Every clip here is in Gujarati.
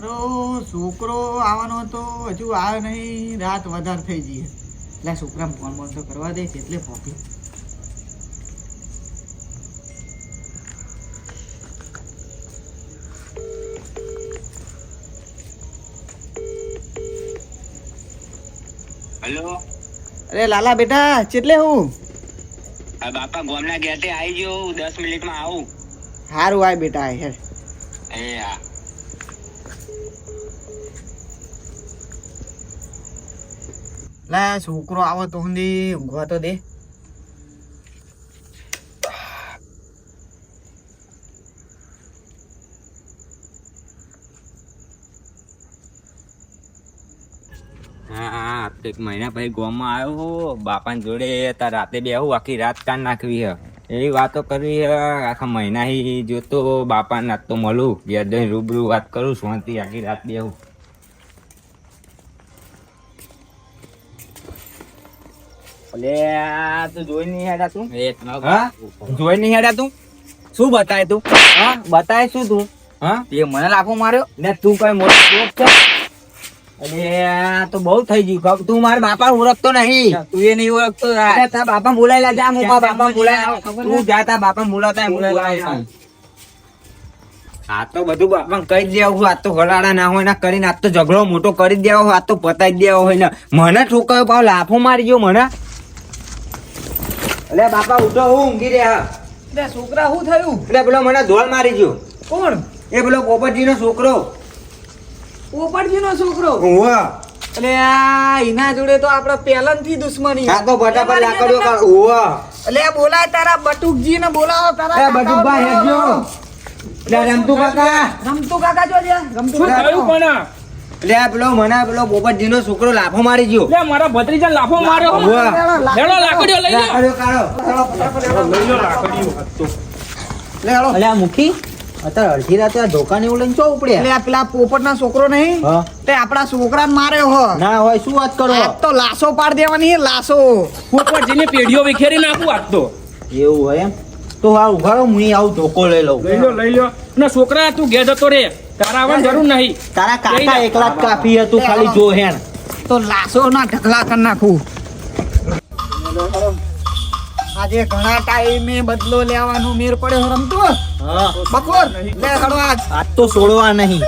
તો છોકરો આવવાનો હતો હજુ આવ્યો નહીં રાત વધારે થઈ જઈએ એટલે છોકરાને ફોન બોન તો કરવા દે એટલે પોકી. હલો? અરે લાલા બેટા ચેટલે હું? આ બાપા ગોમના ગેટે આવી ગયો દસ મિનિટમાં આવું. સારું આય બેટા હેર એ હા લે, છોકરો આવો તો સુધી ઊંઘવા તો દે. હા એક મહિના પછી ગોમાં આવ્યો હો. બાપાની જોડે તાર રાતે બેહું, આખી રાત કાન નાખવી હે. એવી વાતો કરવી હે, આખા મહિના જોતો બાપા ના તો મળું. ઘેર રૂબરૂ વાત કરું શાંતિ આખી રાત બેહું. તું જોઈ નહીં હેડા તું? હા? જોઈ નહીં હેડા તું? શું બતાય તું? હા? બતાય શું તું? હા? એ મને લાફો માર્યો? ને તું કઈ મોટો શોખ છે? અરે આ તો બહુ થઈ ગયું. ખબર તું મારા બાપા ઓળખતો નહીં. તું એ નહીં ઓળખતો? તારા બાપા બોલાય લા જા હું બાપા બોલાય તું જા તારા બાપા બોલાવતા બોલાય આ તો બધું બાપા કહી જ દેવું આ તો હલાડા ના હોય ના કરીને આ તો ઝઘડો મોટો કરી દેવો હોય આ તો પતાઈ જ દેવો હોય ને મને ઠોકાયો પાવ લાફો મારી ગયો મને. અલે બાપા ઉઠો હું ઊંઘી રહ્યા. એટલે છોકરા શું થયું? એટલે પેલો મને ધોળ મારી ગયો. કોણ? એ પેલો પોપટજી નો છોકરો? પોપટજી નો છોકરો. એટલે આ એના જોડે તો આપડે પહેલાથી દુશ્મની. આ તો ફટાફટ લાકડીઓ કાઢ. ઉવ્વ. એટલે બોલાય તારા બટુકજી ને બોલાવો તારા એ બટુકભાઈ હેજો રમતુ કાકા રમતુ કાકા. જો રમતુ કાકા. લે આ પેલો મને આ પેલો નો છોકરો લાફો મારી ગયો. લે મારા ભત્રીજા લાફો માર્યો. લેડો લાકડીઓ લઈ લો લાકડીઓ કાઢો. લઈ લો લાકડીઓ હતો લે હાલો. અલ્યા મુખી અત્યારે અડધી રાતે આ ધોકા એવું લઈને ચો ઉપડ્યા? એટલે પેલા પોપટ ના છોકરો નહીં? તે આપણા છોકરાને માર્યો હો. ના હોય શું વાત કરો? તો લાશો પાડ દેવાની લાસો પોપટ પોપટજીની પેઢીઓ વિખેરી નાખું આજ તો. એવું હોય એમ? તો આ ઉઘાડો હું આવું ધોકો લઈ લઉં. લઈ લો લઈ લો. ના છોકરા તું ઘેર જતો રે. તારા આવવાની જરૂર નહીં. તારા કાકા એકલા જ કાફી હતું ખાલી જો હેણ તો લાસો ના ઢગલા કરી નાખું. આજે ઘણા ટાઈમે બદલો લેવાનો મેર પડ્યો રમતો. હા. લે હળો આજ. આજ તો છોડવા નહીં.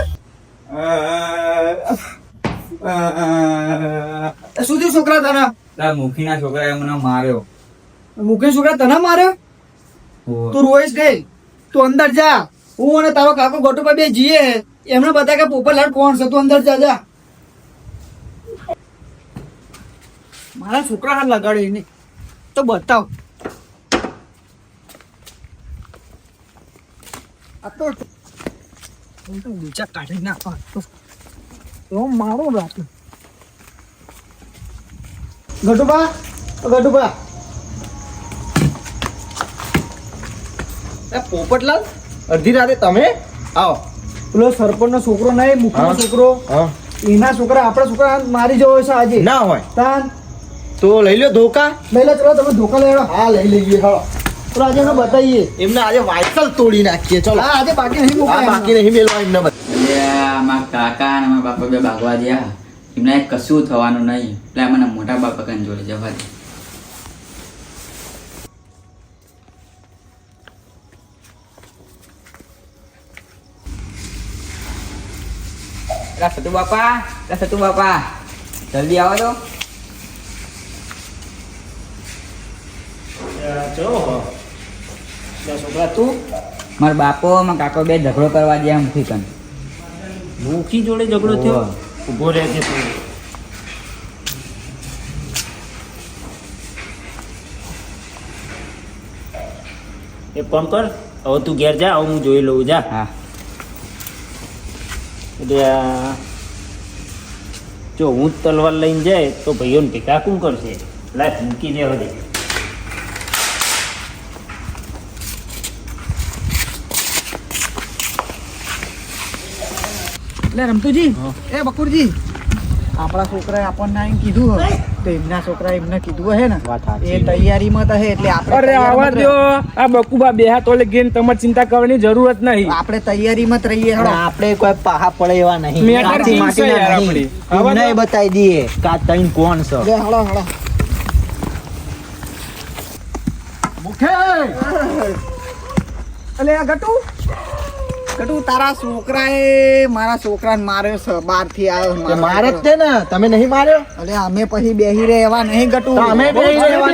શું થયું છોકરા તને? તારા મુખીના છોકરાએ મને માર્યો. મુખી છોકરા તને માર્યો? તું રોઈશ ગઈ. તું અંદર જા. હું અને તારો કાકો ગોટુભાઈ બે જીએ એમને બતા કે પોપટલાલ કોણ છે? તું અંદર જા જા. મારા છોકરા હાથ લગાડી એને. તો બતાવ. તો ઊંચા કાઢી નાખવા. તો મારું ગટુબા એ પોપટલાલ? અડધી રાતે તમે આવો. પેલો સરપંચનો છોકરો નહીં મુખનો છોકરો. એના છોકરા આપણા છોકરા મારી જવો છે આજે. ના હોય. તાન. તો લઈ લો ધોકા. લઈ લો ચલો તમે ધોકા લઈ લો હા લઈ લઈએ હા. ચલો આજે એમને બતાવીએ. એમને આજે વાયકલ તોડી નાખીએ ચલો. હા આજે બાકી નહીં મુકાય બાકી નહીં મેલવા એમને મારા કાકા અને મારા બાપા બે ભાગવા ગયા એમને કશું થવાનું નહીં. એટલે મને મોટા બાપા કન જોડે જવા દે. લા સતુ બાપા લા સતુ બાપા જલ્દી આવો તો છોકરા તું મારા બાપો મારા કાકો બે ઝઘડો કરવા ગયા મુખી કન મુખી જોડે ઝઘડો થયો ઊભો રહે છે તું એક કામ કર હવે તું ઘેર જા હવે હું જોઈ લઉં જા હા એટલે જો હું તલવાર લઈને જાય તો ભાઈઓને ભેગા કોણ કરશે? લાઈફ મૂકી દે હવે. એટલે રમતુજી. એ બકુરજી. આપણા છોકરાએ આપણને આવીને કીધું તો એમના છોકરા એમને કીધું હે ને. એ તૈયારીમાં તો હે એટલે આપણે અરે આવા દો આ બકુબા બે હાથ ઓલે ગેન તમારે ચિંતા કરવાની જરૂરત નહીં. રહીએ. આપણે તૈયારીમાં જ રહીએ. આપણે કોઈ પાહા પડે એવા નહીં. કાચી માટીના નહીં. તો- બતાવી દઈએ કા ત્રણ કોણ છે. લે, હળો મુખે અલે આ ગટુ? ગટુ તારા છોકરાએ મારા છોકરાને માર્યો છે બહારથી આવ્યો મારે જ છે ને તમે નહીં માર્યો અલે અમે પછી બેહી રે એવા નહીં ગટુ અમે બેહી રહેવા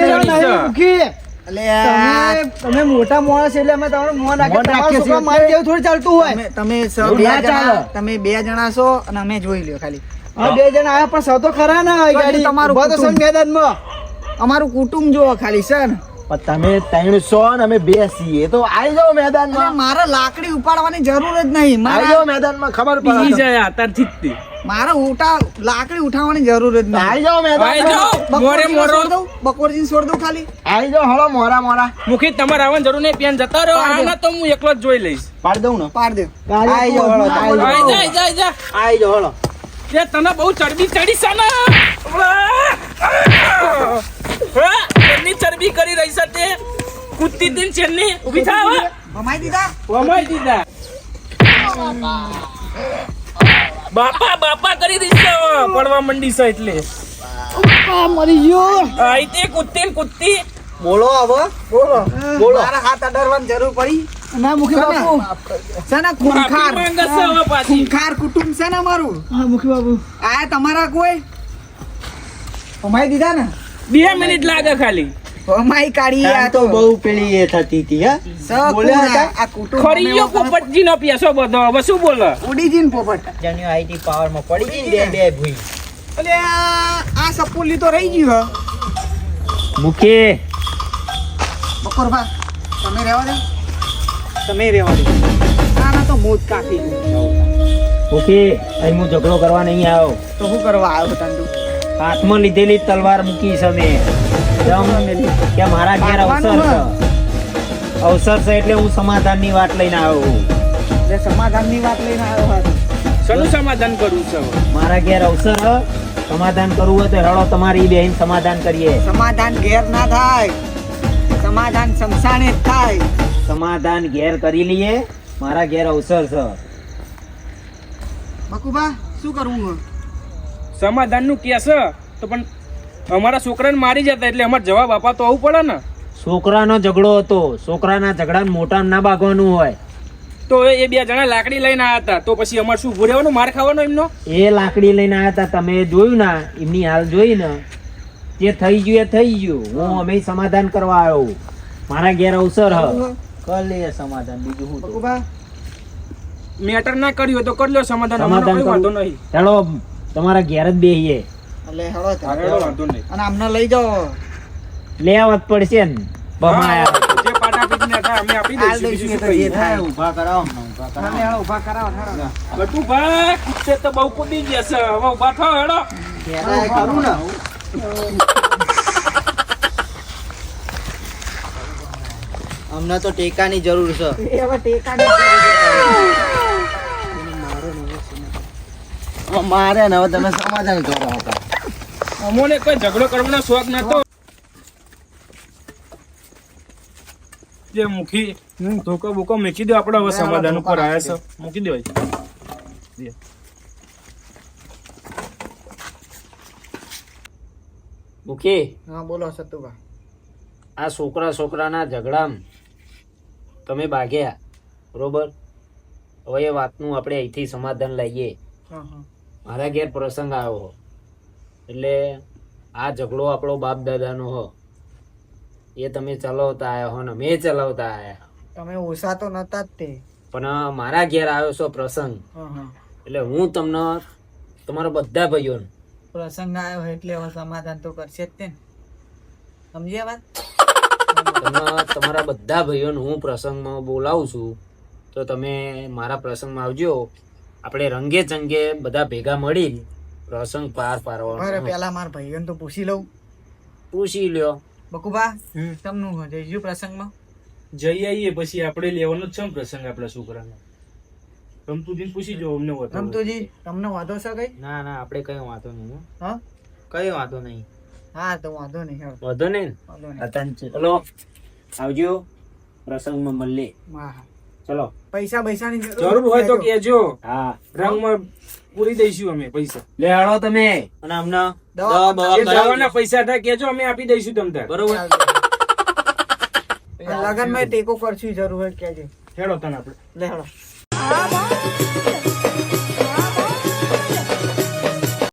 તમે મોટા માણસ એટલે અમે તમારું મોં મોં રાખીએ છીએ. મારી જેવું થોડું ચાલતું હોય તમે બે જણા તમે બે જણા છો અને અમે જોઈ લ્યો ખાલી બે જણા આવ્યા પણ સૌ તો ખરા ના ગાડી. તમારું કુટુંબ. મેદાનમાં. અમારું કુટુંબ જોવો ખાલી પણ તમે ત્રણસો ને અમે બે છીએ. તો આવી જાઓ મેદાન મેદાનમાં મારે લાકડી ઉપાડવાની જરૂર જ નહીં. આવી મારે જાઓ મેદાનમાં ખબર પડી જાય આતારથી જ મારે ઉઠા લાકડી ઉઠાવવાની જરૂર જ નહીં. આવી જાઓ જાઓ, મોરે મોરો. દઉં? બકોરજીને છોડ દઉં ખાલી. આવી જાઓ હળો મોરા મોરા. મુખી તમારે આવવાની જરૂર નહીં પેન જતા રહો. પાડી દે. આના તો હું એકલો જ જોઈ લઈશ. પાડ દઉં ને? પાડ દે. આવી જાઓ હળો આવી આઈ જાઓ. જા, આઈ જા, આવી જાઓ હળો. એ તને બહુ ચડબી ચડી છે ને. કૂદતી હતી ને ઊભી થા હવે. ભમાઈ દીધા? વમાઈ દીધા. બાપા બાપા કરી દીધો પડવા મંડી છે એટલે. મરી ગયો આઈ તે કૂદતી કૂદતી. બોલો હવે. બોલો. બોલો. મારા હાથ અડરવાની જરૂર પડી. ના મુખી બાપુ. છે ને ખૂંખાર. ખૂંખાર કુટુંબ છે ને મારું હા મુખી બાપુ. આ તમારા કોઈ? ભમાઈ દીધા ને? બે મિનિટ લાગે ખાલી. ભમાઈ કાઢી આ આ તો બહુ પેલી એ થતી હતી હા? બોલ્યા આ કુટુંબ ખરી ગયો પોપટજી નો પેસો બધો. હવે શું બોલે? ઉડી જીન પોપટ. જણ્યો આઈટી પાવરમાં પડી ગઈ બે બે ભૂઈ. એટલે આ આ લીધો રહી ગયો મુકે મુખી. તમે રહેવા દે. તમે રહેવા દો. આના તો મોત કાપી ઓકે અહીં હું ઝઘડો કરવા નહીં આવ્યો તો શું કરવા આવ્યો તંદુ હાથમાં લીધેલી તલવાર મૂકી છે મેં કેમ? કે મારા ઘેર અવસર છે. અવસર છે એટલે હું સમાધાનની વાત લઈને આવ્યો છું. જે સમાધાનની વાત લઈને આવ્યો શેનું સમાધાન કરવું છે મારા ઘેર અવસર સમાધાન કરવું હોય તો હેડો તમારી બેન સમાધાન કરીએ. સમાધાન ઘેર ના થાય. સમાધાન શમશાને જ થાય. સમાધાન ઘેર કરી લઈએ. મારા ઘેર અવસર છે. બકુબા શું કરવું હે? સમાધાનનું કેસ તો પણ અમારા છોકરાને મારી જતા એટલે અમારે જવાબ આપવા તો આવવું પડે ને. છોકરાનો ઝઘડો હતો. છોકરાના ઝઘડા મોટા ના બાગવાનું હોય. તો એ બે જણા લાકડી લઈને આવ્યા હતા. તો પછી અમારે શું ઉભું રહેવાનું માર ખાવાનો એમનો? એ લાકડી લઈને આવ્યા હતા. તમે જોયું ના એમની હાલ જોઈ ને? જે થઈ ગયું એ થઈ ગયું. હું અમે સમાધાન કરવા આવ્યો મારા ઘેર અવસર હ. કલે લઈએ સમાધાન. બીજું હું તો. મેટર ના કર્યું તો કરી લો સમાધાન. સમાધાન વાંધો નહીં. ચાલો તમારા ઘેર જ બેહીએ. એટલે હેડો હેડો, વાંધો નહીં. અને આમને લઈ જાઓ. લેવત પડશે ને. બમાયા જે પાટાપીટીને હતા અમે આપી દઈશું. બીજું શું તો? થાય. કરાવો ઊભા કરાવો. હેડો બહુ કૂદી ગયા છે. હવે ઊભા થાઓ હેડો કરું ને. અમને તો ટેકાની જરૂર છે. હવે ટેકાની મારે ને હવે તમે સમાધાન કરો અમોને કોઈ ઝઘડો કરવાનો શોખ નતો. જે મુખી ધોકો બોકો મૂકી દો આપણે હવે સમાધાન ઉપર આવ્યા છે. મૂકી દેવાય મુખી હા બોલો સતુભા. આ છોકરા છોકરાના ઝઘડામાં તમે ભાગ્યા બરોબર? હવે એ વાતનું આપણે અહીંથી સમાધાન લઈએ. હા હા. મારા ઘેર પ્રસંગ આવ્યો. એટલે આ ઝઘડો આપણો બાપ દાદાનો હો. એ તમે ચલાવતા આવ્યા હો ને મેં ચલાવતા આવ્યા તમે ઓછા તો નતા જ તે. પણ મારા ઘેર આવ્યો છો પ્રસંગ. એટલે હું તમને તમારા બધા ભાઈઓ પ્રસંગ આવ્યો હોય એટલે હવે સમાધાન તો કરશે જ તે ને. સમજ્યા વાત? તમારા બધા ભાઈઓને હું પ્રસંગમાં બોલાવું છું તો તમે મારા પ્રસંગમાં આવજો. આપણે રંગે ચંગે બધા ભેગા મળી પ્રસંગ પાર પારવાનો અરે પેલા માર ભાઈઓને તો પૂછી લઉં. પૂછી લ્યો. બકુબા તમનું હું જઈશું પ્રસંગમાં? જઈ આવીએ પછી આપણે લેવાનો જ છે પ્રસંગ આપણા છોકરાનો. રમતુજી પૂછી જો અમને વાતો રમતુજી તમને વાંધો છે કઈ? ના ના આપણે કઈ વાંધો નહીં હા. કઈ વાંધો નહીં. હા તો વાંધો નહીં વાંધો નહીં વાંધો નહીં. અતન ચલો આવજો. પ્રસંગમાં મળીએ. હા હા ચલો. પૈસા પૈસાની જરૂર હોય તો કહેજો. હા. રંગમાં પૂરી દઈશું અમે પૈસા. લે હળો તમે. અને અમને. દવાના પૈસા થાય કેજો અમે આપી દઈશું તમને બરોબર. લગનમાં ટેકો કરશું જરૂર કહેજો. હેડો તને આપણે. લે હેડો